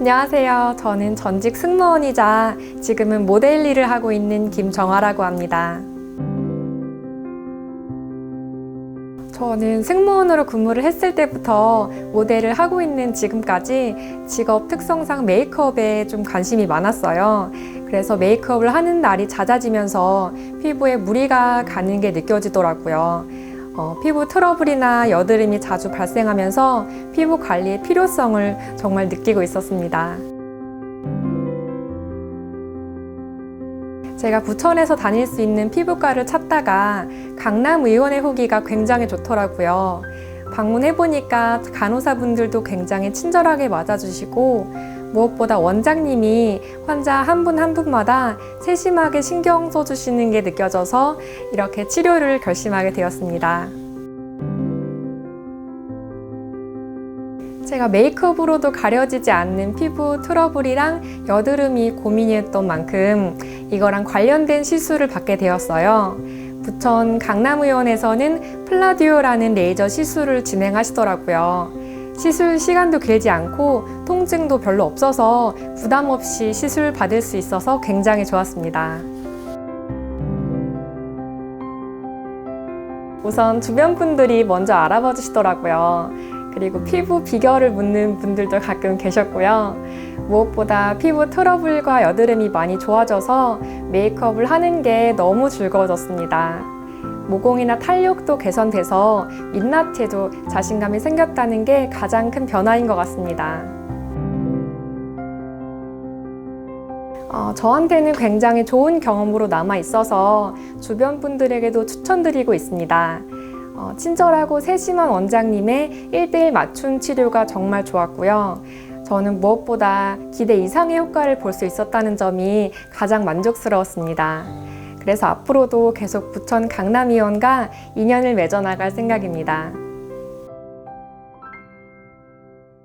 안녕하세요. 저는 전직 승무원이자 지금은 모델 일을 하고 있는 김정아라고 합니다. 저는 승무원으로 근무를 했을 때부터 모델을 하고 있는 지금까지 직업 특성상 메이크업에 좀 관심이 많았어요. 그래서 메이크업을 하는 날이 잦아지면서 피부에 무리가 가는 게 느껴지더라고요. 어, 피부 트러블이나 여드름이 자주 발생하면서 피부 관리의 필요성을 정말 느끼고 있었습니다. 제가 부천에서 다닐 수 있는 피부과를 찾다가 강남 의원의 후기가 굉장히 좋더라고요. 방문해보니까 간호사분들도 굉장히 친절하게 맞아주시고 무엇보다 원장님이 환자 한분한 분마다 세심하게 신경 써주시는 게 느껴져서 이렇게 치료를 결심하게 되었습니다. 제가 메이크업으로도 가려지지 않는 피부 트러블이랑 여드름이 고민이었던 만큼 이거랑 관련된 시술을 받게 되었어요. 부천 강남의원에서는 플라디오라는 레이저 시술을 진행하시더라고요. 시술 시간도 길지 않고 통증도 별로 없어서 부담 없이 시술 받을 수 있어서 굉장히 좋았습니다. 우선 주변 분들이 먼저 알아봐 주시더라고요. 그리고 피부 비결을 묻는 분들도 가끔 계셨고요. 무엇보다 피부 트러블과 여드름이 많이 좋아져서 메이크업을 하는 게 너무 즐거워졌습니다. 모공이나 탄력도 개선돼서 민낯에도 자신감이 생겼다는 게 가장 큰 변화인 것 같습니다. 어, 저한테는 굉장히 좋은 경험으로 남아 있어서 주변 분들에게도 추천드리고 있습니다. 어, 친절하고 세심한 원장님의 1대1 맞춤 치료가 정말 좋았고요. 저는 무엇보다 기대 이상의 효과를 볼 수 있었다는 점이 가장 만족스러웠습니다. 그래서 앞으로도 계속 부천 강남의원과 인연을 맺어 나갈 생각입니다.